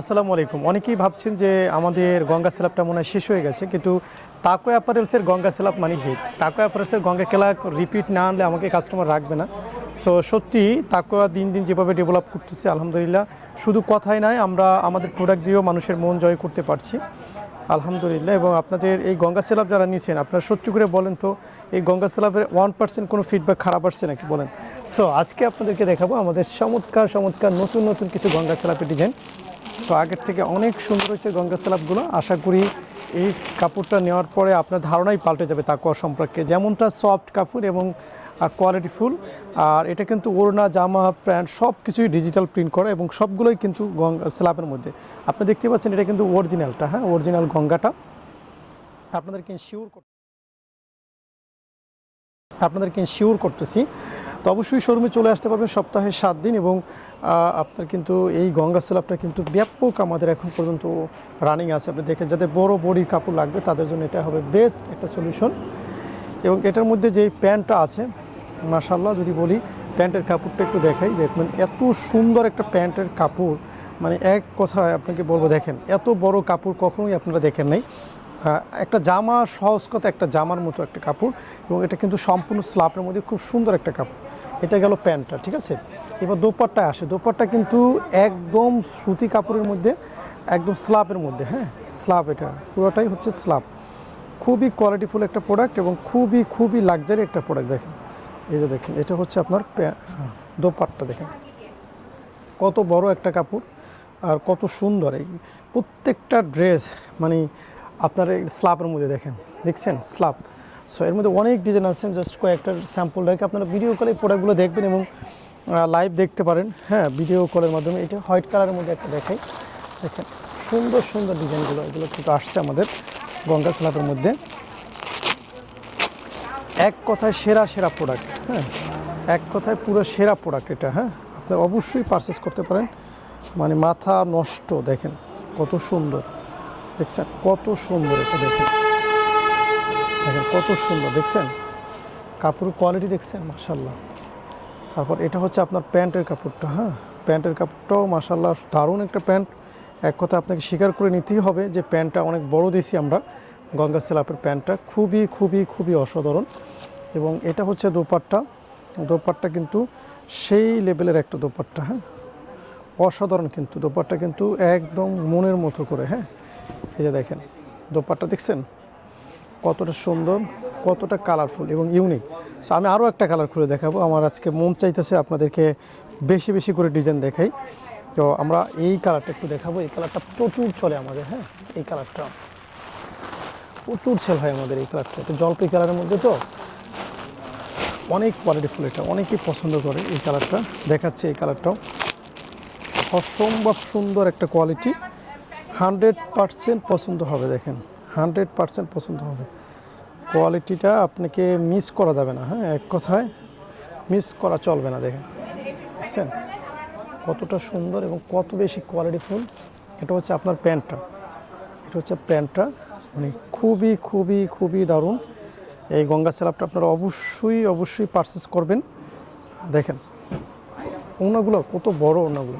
আসসালামু আলাইকুম। অনেকেই ভাবছেন যে আমাদের গঙ্গা স্ল্যাবটা মনে হয় শেষ হয়ে গেছে, কিন্তু তাকো অ্যাপারেলসের গঙ্গা স্ল্যাব মানে হিট তাকো অ্যাপারেলসের গঙ্গা খেলা রিপিট না আনলে আমাকে কাস্টমার রাখবে না। সো সত্যি তাকোয়া দিন দিন যেভাবে ডেভেলপ করতেছে, আলহামদুলিল্লাহ। শুধু কথাই নয়, আমরা আমাদের প্রোডাক্ট দিয়েও মানুষের মন জয় করতে পারছি। আলহামদুলিল্লাহ, এবং আপনাদের এই গঙ্গা স্ল্যাব যারা নিয়েছেন, আপনারা সত্যি করে বলেন তো, এই গঙ্গা স্ল্যাবের ওয়ান পার্সেন্ট কোনো ফিডব্যাক খারাপ আসছে নাকি বলেন? সো আজকে আপনাদেরকে দেখাবো আমাদের চমৎকার চমৎকার নতুন নতুন কিছু গঙ্গা স্ল্যাবের ডিজাইন তো আগের থেকে অনেক সুন্দর হয়েছে গঙ্গা স্ল্যাবগুলো আশা করি এই কাপড়টা নেওয়ার পরে আপনার ধারণাই পাল্টে যাবে তাকুয়া সম্পর্কে। যেমনটা সফট কাপড় এবং কোয়ালিটিফুল আর এটা কিন্তু ওড়না, জামা, প্যান্ট সব কিছুই ডিজিটাল প্রিন্ট করা এবং সবগুলোই কিন্তু গঙ্গা স্ল্যাবের মধ্যে। আপনি দেখতে পাচ্ছেন এটা কিন্তু অরিজিনালটা হ্যাঁ? অরিজিনাল গঙ্গাটা। আপনাদেরকে শিওর আপনাদেরকে শিওর করতেছি তো অবশ্যই শোরুমে চলে আসতে পারবেন সপ্তাহে সাত দিন এবং আপনার কিন্তু এই গঙ্গা স্ল্যাবটা কিন্তু ব্যাপক আমাদের এখন পর্যন্ত রানিং আছে। আপনি দেখেন যাদের বড় বড়ি কাপড় লাগবে তাদের জন্য এটা হবে বেস্ট একটা সলিউশন এবং এটার মধ্যে যে প্যান্টটা আছে মাশাল্লাহ যদি বলি, প্যান্টের কাপড়টা একটু দেখাই, দেখবেন এত সুন্দর একটা প্যান্টের কাপড়। মানে এক কথায় আপনাকে বলব, দেখেন এত বড় কাপড় কখনোই আপনারা দেখেন নাই। একটা জামা সহজ কথা একটা জামার মতো একটা কাপড় এবং এটা কিন্তু সম্পূর্ণ স্লাপের মধ্যে খুব সুন্দর একটা কাপড়। এটা গেল প্যান্টটা, ঠিক আছে? এবার দোপাট্টায় আসে। দোপাট্টা কিন্তু একদম সুতি কাপড়ের মধ্যে, একদম স্লাবের মধ্যে হ্যাঁ? স্লাব এটা, পুরোটাই হচ্ছে স্লাব খুবই কোয়ালিটিফুল একটা প্রোডাক্ট এবং খুবই খুবই লাক্সারি একটা প্রোডাক্ট দেখেন। এই যে দেখেন, এটা হচ্ছে আপনার দোপাট্টা, দেখেন। কত বড় একটা কাপড় আর কত সুন্দর। এই প্রত্যেকটা ড্রেস মানে আপনার স্লাবের মধ্যে দেখেন, দেখছেন? স্লাব সো এর মধ্যে অনেক ডিজাইন আছে জাস্ট কয়েকটা স্যাম্পল রেখে আপনারা ভিডিও কলে প্রোডাক্টগুলো দেখবেন এবং লাইভ দেখতে পারেন। হ্যাঁ ভিডিও কলের মাধ্যমে এটা হোয়াইট কালারের মধ্যে একটা দেখাই। দেখেন, সুন্দর সুন্দর ডিজাইনগুলো এগুলো কিন্তু আসছে আমাদের গঙ্গা স্লাবের মধ্যে। এক কথায় সেরা সেরা প্রোডাক্ট হ্যাঁ। এক কথায় পুরো সেরা প্রোডাক্ট এটা হ্যাঁ। আপনারা অবশ্যই পারচেস করতে পারেন। মানে মাথা নষ্ট, দেখেন, কত সুন্দর। দেখছেন, কত সুন্দর এটা দেখেন। দেখেন, কত সুন্দর, দেখছেন? কাপড়ের কোয়ালিটি দেখছেন মাসাল্লাহ তারপর এটা হচ্ছে আপনার প্যান্টের কাপড়টা হ্যাঁ? প্যান্টের কাপড়টাও মাসাল্লাহ দারুণ একটা প্যান্ট। এক কথা আপনাকে স্বীকার করে নিতেই হবে যে প্যান্টটা অনেক বড় দিছি আমরা, গঙ্গা সেলাপের প্যান্টটা। খুবই খুবই খুবই অসাধারণ। এবং এটা হচ্ছে দোপাট্টা। দোপাট্টা কিন্তু সেই লেভেলের একটা দোপাট্টা হ্যাঁ? অসাধারণ কিন্তু, দোপাট্টা কিন্তু একদম মনের মতো করে হ্যাঁ? এই যে দেখেন, দোপাট্টা দেখছেন? কতটা সুন্দর, কতটা কালারফুল এবং ইউনিক সো আমি আরও একটা কালার খুলে দেখাবো। আমার আজকে মন চাইতেছে আপনাদেরকে বেশি বেশি করে ডিজাইন দেখাই। তো আমরা এই কালারটা একটু দেখাবো। এই কালারটা প্রচুর চলে আমাদের হ্যাঁ? এই কালারটা প্রচুর সেল হয় আমাদের এই কালারটা একটু জলপাই কালারের মধ্যে তো অনেক কোয়ালিটিফুল এটা। অনেকেই পছন্দ করে এই কালারটা দেখাচ্ছে এই কালারটাও অসম্ভব সুন্দর একটা কোয়ালিটি হান্ড্রেড পারসেন্ট পছন্দ হবে, দেখেন। হান্ড্রেড পারসেন্ট পছন্দ হবে। কোয়ালিটিটা আপনাকে মিস করা যাবে না হ্যাঁ? এক কথায় মিস করা চলবে না, দেখেন। দেখছেন? কতটা সুন্দর এবং কত বেশি কোয়ালিটিফুল এটা হচ্ছে আপনার প্যান্টটা। এটা হচ্ছে প্যান্টটা। মানে খুবই খুবই খুবই দারুণ। এই গঙ্গা স্যালাপটা আপনারা অবশ্যই অবশ্যই পারচেস করবেন। দেখেন, ওনাগুলো কত বড় ওনাগুলো।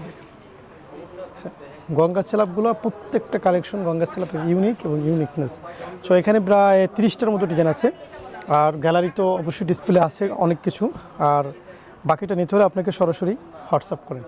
দেখেন গঙ্গা স্যালাপগুলো প্রত্যেকটা কালেকশন গঙ্গা স্যালাপের ইউনিক এবং ইউনিকনেস সো এখানে প্রায় তিরিশটার মতো ডিজাইন আছে। আর গ্যালারি তো অবশ্যই ডিসপ্লে আছে অনেক কিছু। আর বাকিটা নিতে হলে আপনাকে সরাসরি হোয়াটসঅ্যাপ করেন।